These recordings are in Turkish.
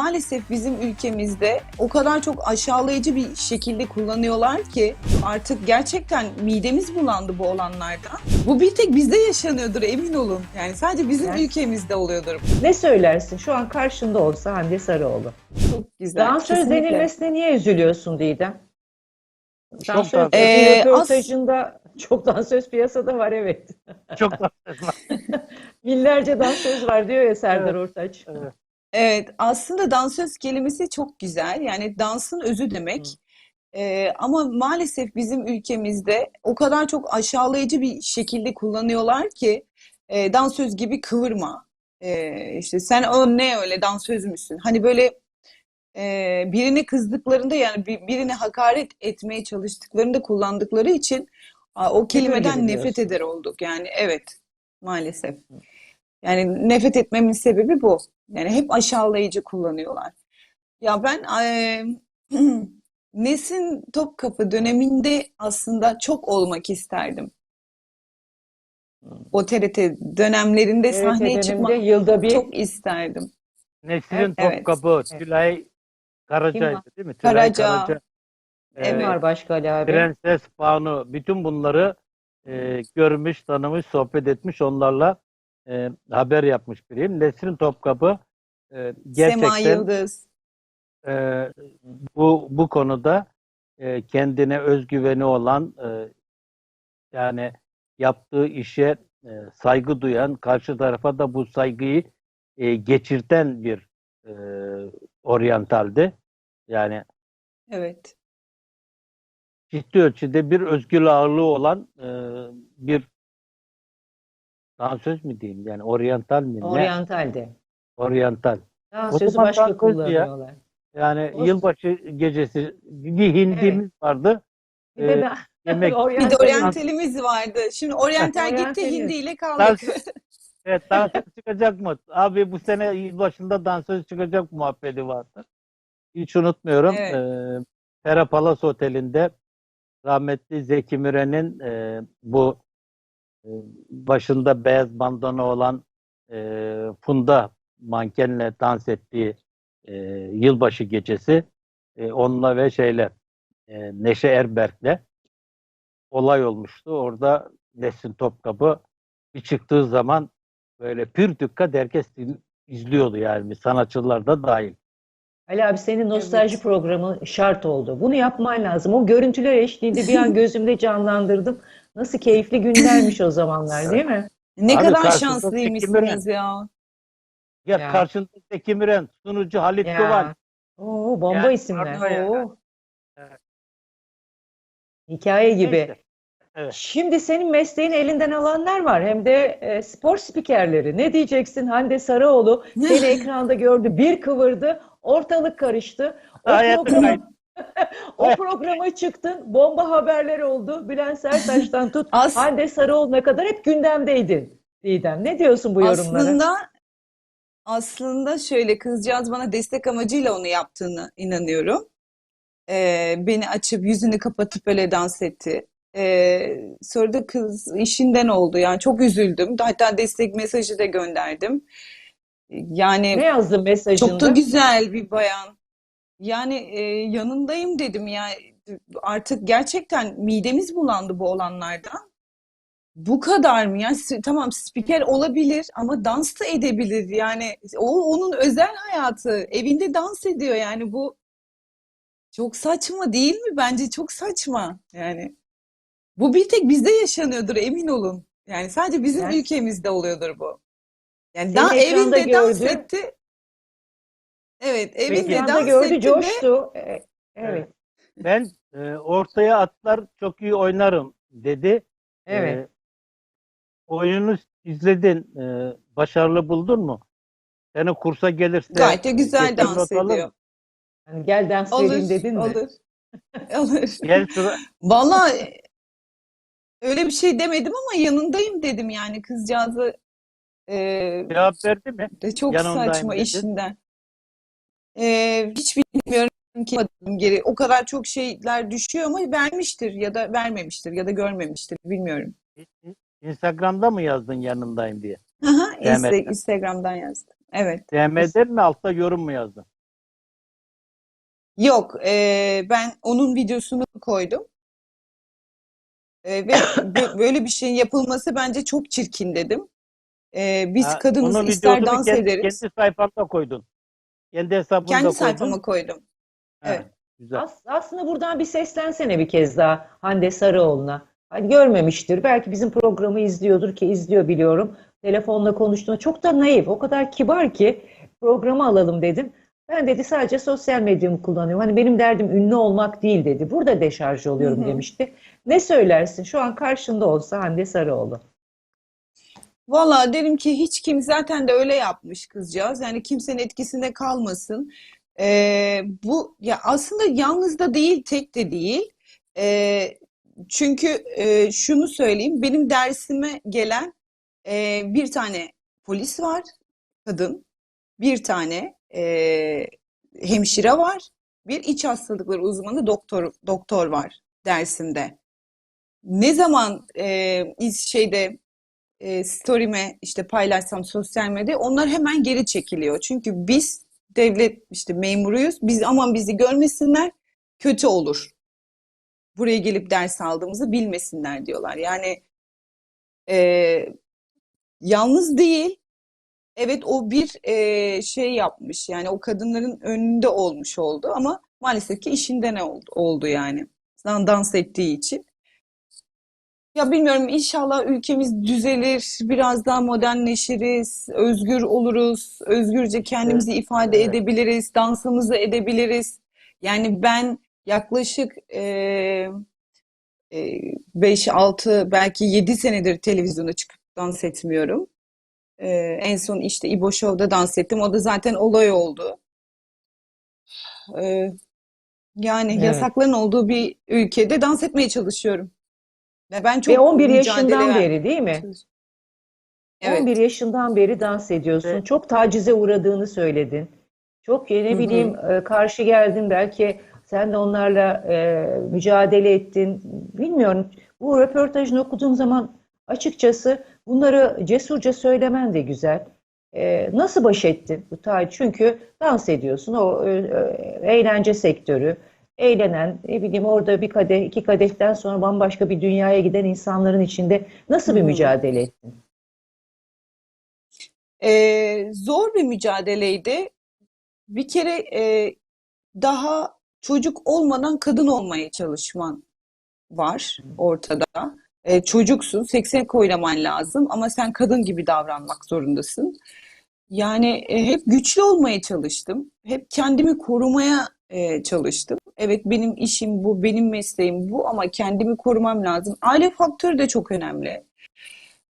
maalesef bizim ülkemizde o kadar çok aşağılayıcı bir şekilde kullanıyorlar ki artık gerçekten midemiz bulandı bu olanlardan. Bu bir tek bizde yaşanıyordur emin olun. Yani sadece bizim Yani- ülkemizde oluyordur. Ne söylersin? Şu an karşında olsa Hande Sarıoğlu. Çok güzel. Dansöz kesinlikle. denilmesine niye üzülüyorsun Didem? Çok Dansöz dansöz. Ee, röportajında çok dansöz piyasada var evet. Çok da Binlerce dansöz var diyor ya Serdar Evet. Ortaç. Evet. Evet, aslında dansöz kelimesi çok güzel. Yani dansın özü demek. Ee, ama maalesef bizim ülkemizde o kadar çok aşağılayıcı bir şekilde kullanıyorlar ki e, dansöz gibi kıvırma. Ee, işte sen o ne öyle dansöz müsün? Hani böyle e, birine kızdıklarında yani bir- birine hakaret etmeye çalıştıklarında kullandıkları için a, o kelimeden nefret eder olduk. Yani evet, maalesef. Yani nefret etmemin sebebi bu. Yani hep aşağılayıcı kullanıyorlar. Ya ben eee Nesin Topkapı döneminde aslında çok olmak isterdim. O TRT dönemlerinde TRT sahneye çıkmak yılda bir çok isterdim. Nesrin Evet. Topkapı, Tülay Kim Karaca'ydı değil mi? Tülay Karaca. Karaca, e, var başka Ali abi? Prenses Banu, bütün bunları e, görmüş, tanımış, sohbet etmiş, onlarla e, haber yapmış biriyim. Nesrin Topkapı e, Sema gerçekten Yıldız. e, bu bu konuda e, kendine özgüveni olan e, yani yaptığı işe e, saygı duyan, karşı tarafa da bu saygıyı e, geçirten bir e, oryantaldi. Yani Evet. ciddi ölçüde bir özgür ağırlığı olan e, bir dansöz mü diyeyim yani oryantal mi ne? Oryantal'de. Oryantal. Dansözü zaman başka dansöz ya. kullanıyorlar. Yani Olsun. yılbaşı gecesi bir hindimiz vardı. Bir de Ee, yemek Bir de Oryantal- oryantalimiz vardı. Şimdi oryantal gitti Oryantalimiz. Hindi ile kaldık. Dans, evet dansöz çıkacak mı? Abi bu sene yılbaşında dansöz çıkacak muhabbeti vardı. Hiç unutmuyorum. Evet. Ee, Pera Palace Oteli'nde rahmetli Zeki Müren'in e, bu başında beyaz bandana olan e, Funda mankenle dans ettiği e, yılbaşı gecesi e, onunla ve şeyle e, Neşe Erberk'le olay olmuştu. Orada Nesin Topkapı bir çıktığı zaman böyle pür dikkat herkes izliyordu yani sanatçılar da dahil. Ali abi senin nostalji Evet. programı şart oldu. Bunu yapman lazım. O görüntüler eşliğinde bir an gözümde canlandırdım. Nasıl keyifli günlermiş o zamanlar değil mi? Ne Abi kadar şanslıymışsınız ya. Ya, Ya. karşında Zeki Müren, sunucu Halit Ya. Kıvanç. Oo, bomba Yani isimler. ya. Oo. Evet. Hikaye gibi. Neyse. Evet. Şimdi senin mesleğini elinden alanlar var. Hem de e, spor spikerleri. Ne diyeceksin Hande Sarıoğlu? Seni ekranda gördü, bir kıvırdı, ortalık karıştı. O Hayatım programa, o programa çıktın, bomba haberler oldu. Bülent Serttaş'tan tut, As- Hande Sarıoğlu'na kadar hep gündemdeydin. Didem, ne diyorsun bu yorumlara? Aslında aslında şöyle kızcağız bana destek amacıyla onu yaptığını inanıyorum. Ee, beni açıp yüzünü kapatıp öyle dans etti. Ee, sonra da kız işinden oldu. Yani çok üzüldüm. Hatta destek mesajı da gönderdim. Yani Ne yazdın mesajında? çok da güzel bir bayan. Yani e, yanındayım dedim ya artık gerçekten midemiz bulandı bu olanlardan. Bu kadar mı? Yani tamam spiker olabilir ama dans da edebilir. Yani o onun özel hayatı. Evinde dans ediyor yani bu çok saçma değil mi? Bence çok saçma. Yani bu bir tek bizde yaşanıyordur emin olun. Yani sadece bizim Yani- ülkemizde oluyordur bu. Yani daha evinde dans gördü. etti. Evet, evinde Ekranda dans gördü, coştu. E, Evet, Ben e, ortaya atlar çok iyi oynarım dedi. evet. E, oyunu izledin. E, başarılı buldun mu? Seni kursa gelirse gayet de güzel dans not alır ediyor. mı? Hani gel dans Olur, vereyim dedin mi? olur. Olur. Gel sıra, Vallahi öyle bir şey demedim ama yanındayım dedim yani kızcağızı e, cevap verdi mi? de çok Yanındayım saçma dedin. işinden. E, hiç bilmiyorum ki geri o kadar çok şeyler düşüyor ama vermiştir ya da vermemiştir ya da görmemiştir bilmiyorum. Instagram'da mı yazdın yanındayım diye? Aha, DM'den. Insta- Instagram'dan yazdım. Evet. DM'den mi altta yorum mu yazdın? Yok, e, ben onun videosunu koydum. E, ve bö- böyle bir şeyin yapılması bence çok çirkin dedim. E, biz Ha, kadınız ister dans kendi, ederiz. kendi sayfanda koydun. Kendi hesabında Kendi sayfama koydum. Ha, Evet. Güzel. As- aslında buradan bir seslensene bir kez daha Hande Sarıoğlu'na. Hani görmemiştir. Belki bizim programı izliyordur ki izliyor biliyorum. Telefonla konuştuğunda çok da naif, o kadar kibar ki programı alalım dedim. Ben dedi sadece sosyal medyamı kullanıyorum. Hani benim derdim ünlü olmak değil dedi. Burada deşarj oluyorum Hı hı. demişti. Ne söylersin? Şu an karşında olsa Hande Sarıoğlu. Valla derim ki hiç kim zaten de öyle yapmış kızcağız. Yani kimsenin etkisinde kalmasın. Ee, bu ya aslında yalnız da değil, tek de değil. Ee, çünkü e, şunu söyleyeyim, benim dersime gelen e, bir tane polis var, kadın, bir tane e, hemşire var, bir iç hastalıkları uzmanı doktor doktor var dersimde. Ne zaman e, şeyde e, story'me işte paylaşsam sosyal medyada onlar hemen geri çekiliyor. Çünkü biz devlet işte memuruyuz. Biz aman bizi görmesinler kötü olur. Buraya gelip ders aldığımızı bilmesinler diyorlar. Yani e, yalnız değil. Evet o bir e, şey yapmış. Yani o kadınların önünde olmuş oldu ama maalesef ki işinden oldu, oldu yani. Dans ettiği için. Ya bilmiyorum inşallah ülkemiz düzelir, biraz daha modernleşiriz, özgür oluruz, özgürce kendimizi ifade evet. edebiliriz, dansımızı edebiliriz. Yani ben yaklaşık e, e, 5, 6 belki 7 senedir televizyona çıkıp dans etmiyorum. E, en son işte İbo Show'da dans ettim. O da zaten olay oldu. E, yani Evet. yasakların olduğu bir ülkede dans etmeye çalışıyorum. Ve ben Ve çok 11 mücadele yaşından ver- beri değil mi? Evet. 11 yaşından beri dans ediyorsun. Evet. Çok tacize uğradığını söyledin. Çok e, ne Hı hı. bileyim e, karşı geldin. Belki sen de onlarla e, mücadele ettin. Bilmiyorum. Bu röportajını okuduğum zaman açıkçası bunları cesurca söylemen de güzel. E, nasıl baş ettin bu taciz? Çünkü dans ediyorsun. O e, e, eğlence sektörü. Eğlenen, ne bileyim orada bir kadeh, iki kadehten sonra bambaşka bir dünyaya giden insanların içinde nasıl bir hı. mücadele ettin? Ee, zor bir mücadeleydi. Bir kere e, daha çocuk olmadan kadın olmaya çalışman var ortada. E, çocuksun, seksek oynaman lazım ama sen kadın gibi davranmak zorundasın. Yani e, hep güçlü olmaya çalıştım. Hep kendimi korumaya e, çalıştım. Evet benim işim bu, benim mesleğim bu ama kendimi korumam lazım. Aile faktörü de çok önemli.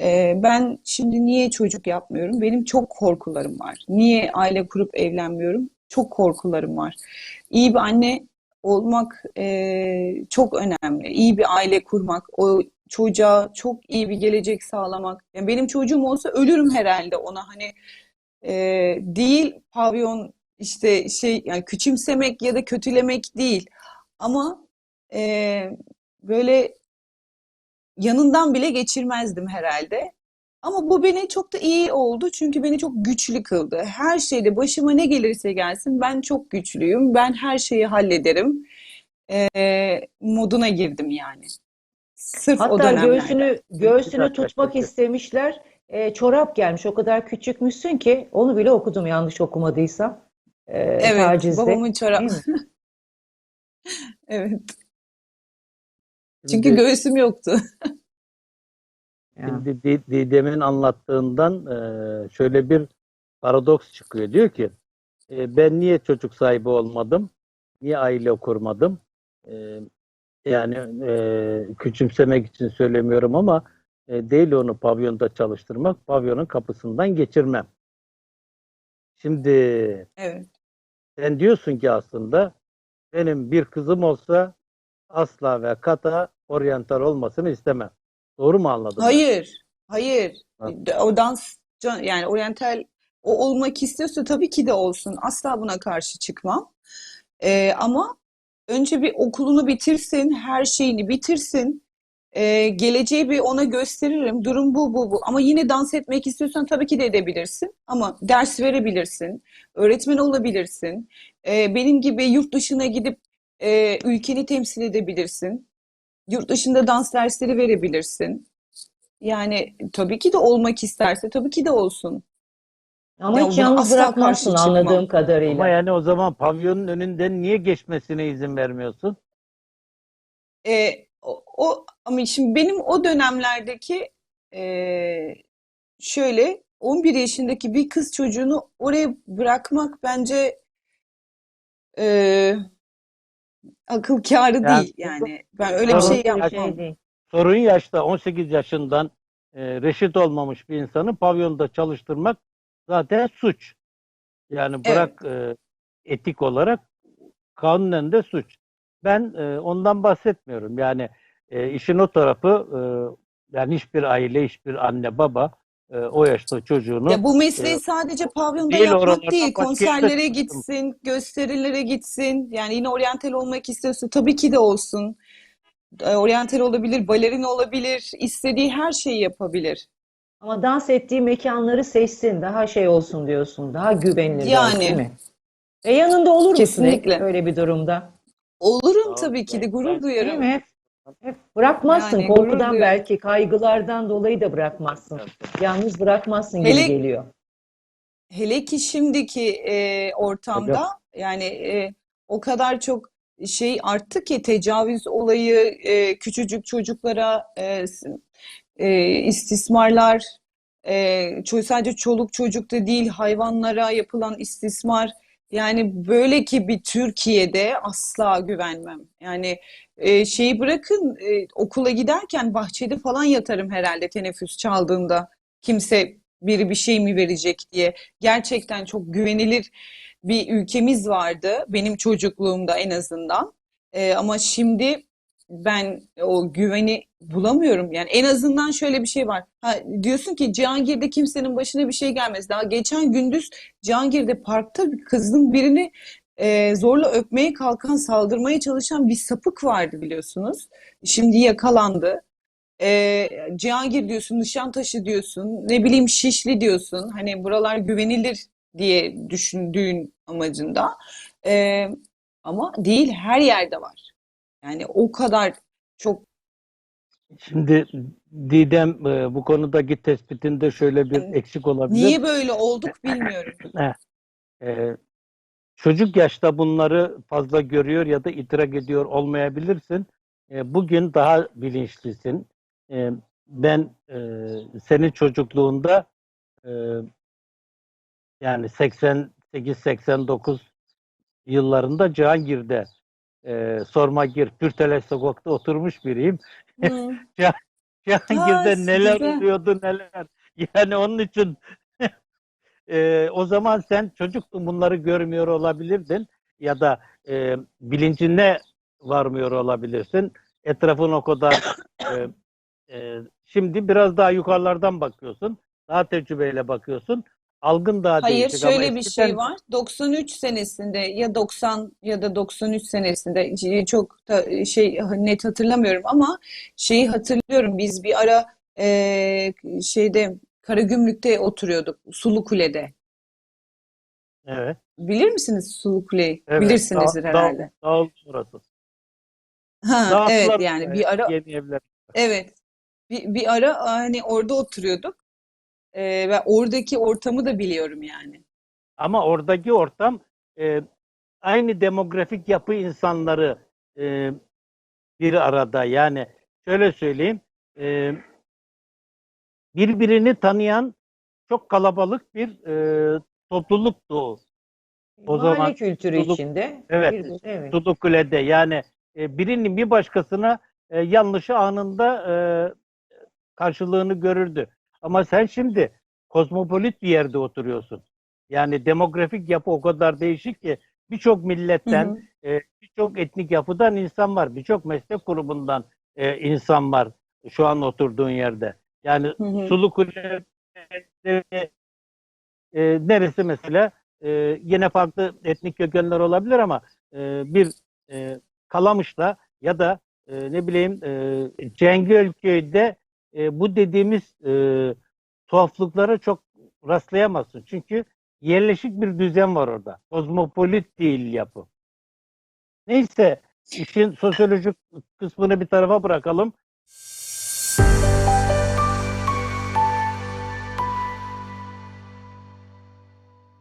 Ee, ben şimdi niye çocuk yapmıyorum? Benim çok korkularım var. Niye aile kurup evlenmiyorum? Çok korkularım var. İyi bir anne olmak e, çok önemli. İyi bir aile kurmak, o çocuğa çok iyi bir gelecek sağlamak. Yani benim çocuğum olsa ölürüm herhalde ona hani e, değil pavyon işte şey yani küçümsemek ya da kötülemek değil. Ama e, böyle yanından bile geçirmezdim herhalde. Ama bu beni çok da iyi oldu çünkü beni çok güçlü kıldı. Her şeyde başıma ne gelirse gelsin ben çok güçlüyüm. Ben her şeyi hallederim. Ee, moduna girdim yani. Sırf o Hatta dönemlerde. göğsünü göğsünü tutmak istemişler. E, çorap gelmiş. O kadar küçükmüşsün ki onu bile okudum yanlış okumadıysam. E, Evet, tacizde. babamın çorabı. Evet. Çünkü Şimdi- göğsüm yoktu. Şimdi Di- Didem'in anlattığından e, şöyle bir paradoks çıkıyor. Diyor ki e, ben niye çocuk sahibi olmadım? Niye aile kurmadım? E, yani e, küçümsemek için söylemiyorum ama e, değil onu pavyonda çalıştırmak, pavyonun kapısından geçirmem. Şimdi Evet. Sen diyorsun ki aslında benim bir kızım olsa asla ve kata oryantal olmasını istemem. Doğru mu anladım ben? Hayır, hayır. Ha. O dans yani oryantal o olmak istiyorsa tabii ki de olsun. Asla buna karşı çıkmam. Ee, ama önce bir okulunu bitirsin, her şeyini bitirsin. Ee, geleceği bir ona gösteririm. Durum bu, bu, bu. Ama yine dans etmek istiyorsan tabii ki de edebilirsin. Ama ders verebilirsin. Öğretmen olabilirsin. Ee, benim gibi yurt dışına gidip e, ülkeni temsil edebilirsin. Yurt dışında dans dersleri verebilirsin. Yani tabii ki de olmak isterse tabii ki de olsun. Ama Ya hiç yalnız bırakmazsın anladığım kadarıyla. Ama yani o zaman pavyonun önünden niye geçmesine izin vermiyorsun? E, o, o- ama şimdi benim o dönemlerdeki e, şöyle 11 yaşındaki bir kız çocuğunu oraya bırakmak bence e, akıl kârı Yani- değil yani. Ben öyle bir şey yapmam. şey değil. Sorun yaşta 18 yaşından e, reşit olmamış bir insanı pavyonda çalıştırmak zaten suç. Yani bırak e, etik olarak kanunen de suç. Ben e, ondan bahsetmiyorum. Yani e, işin o tarafı e, yani hiçbir aile, hiçbir anne baba e, o yaşta çocuğunu Ya bu mesleği e, sadece pavyonda değil, yapmak değil, konserlere çıktım. gitsin, gösterilere gitsin. Yani yine oryantal olmak istiyorsa tabii ki de olsun. E, Oryantal olabilir, balerin olabilir, istediği her şeyi yapabilir. Ama dans ettiği mekanları seçsin, daha şey olsun diyorsun, daha güvenilir Yani. dans, değil mi? E yanında olur musun hep Kesinlikle. öyle bir durumda? Olurum tabii ki de gurur ben- Değil duyarım. mi? Hep, hep bırakmazsın, Yani gurur korkudan duyarım. belki, kaygılardan dolayı da bırakmazsın. Yalnız bırakmazsın gibi Hele- geliyor. Hele ki şimdiki e, ortamda yani e, o kadar çok şey arttı ki tecavüz olayı, e, küçücük çocuklara e, s- e, istismarlar, e, ço- sadece çoluk çocukta değil hayvanlara yapılan istismar. Yani böyle ki bir Türkiye'de asla güvenmem. Yani e, şeyi bırakın e, okula giderken bahçede falan yatarım herhalde teneffüs çaldığında. Kimse biri bir şey mi verecek diye. Gerçekten çok güvenilir bir ülkemiz vardı benim çocukluğumda en azından. Ee, ama şimdi ben o güveni bulamıyorum. Yani en azından şöyle bir şey var. Ha, diyorsun ki Cihangir'de kimsenin başına bir şey gelmez. Daha geçen gündüz Cihangir'de parkta bir kızın birini e, zorla öpmeye kalkan, saldırmaya çalışan bir sapık vardı biliyorsunuz. Şimdi yakalandı. Ee, Cihangir diyorsun, Nişantaşı diyorsun, ne bileyim Şişli diyorsun. Hani buralar güvenilir diye düşündüğün amacında. Ee, ama değil her yerde var. Yani o kadar çok Şimdi Didem e, bu konudaki tespitinde şöyle bir eksik olabilir. niye böyle olduk bilmiyorum. Ee, çocuk yaşta bunları fazla görüyor ya da itirak ediyor olmayabilirsin. Ee, bugün daha bilinçlisin. Ee, ben e, senin çocukluğunda e, yani 88-89 yıllarında Cihangir'de e, Sormagir Pürteles sokakta oturmuş biriyim. Hı. Cihangir'de Aa, neler oluyordu neler. Yani onun için e, o zaman sen çocuktun bunları görmüyor olabilirdin ya da e, bilincine varmıyor olabilirsin. Etrafın o kadar e, e, şimdi biraz daha yukarılardan bakıyorsun. Daha tecrübeyle bakıyorsun. Algın daha Hayır, değişik ama şöyle bir eskiden şey var. 93 senesinde ya 90 ya da 93 senesinde c- çok da şey net hatırlamıyorum ama şeyi hatırlıyorum. Biz bir ara eee, şeyde Karagümrük'te oturuyorduk. Sulukule'de. Evet. Bilir misiniz Sulukule'yi? Evet. Bilirsinizdir Dağ- herhalde. Dağ, dağ burası. Ha, Dağlar evet yani bir ara yeni evler. evet bir, bir ara hani orada oturuyorduk. Eee, ve oradaki ortamı da biliyorum yani. Ama oradaki ortam e, aynı demografik yapı insanları e, bir arada. Yani şöyle söyleyeyim, e, birbirini tanıyan çok kalabalık bir e, topluluktu o. O Mahalle zaman kültürü suluk- içinde. Evet. bir- evet. Sulukule'de yani e, birinin bir başkasına e, yanlışı anında e, karşılığını görürdü. Ama sen şimdi kozmopolit bir yerde oturuyorsun. Yani demografik yapı o kadar değişik ki birçok milletten, hı. e, birçok etnik yapıdan insan var. Birçok meslek grubundan e, insan var şu an oturduğun yerde. Yani Hı hı. Sulukule e, neresi mesela e, yine farklı etnik kökenler olabilir ama e, bir e, Kalamış'la ya da e, ne bileyim e, Cengölköy'de e, bu dediğimiz e, tuhaflıklara çok rastlayamazsın. Çünkü yerleşik bir düzen var orada. Kozmopolit değil yapı. Neyse işin sosyolojik kısmını bir tarafa bırakalım.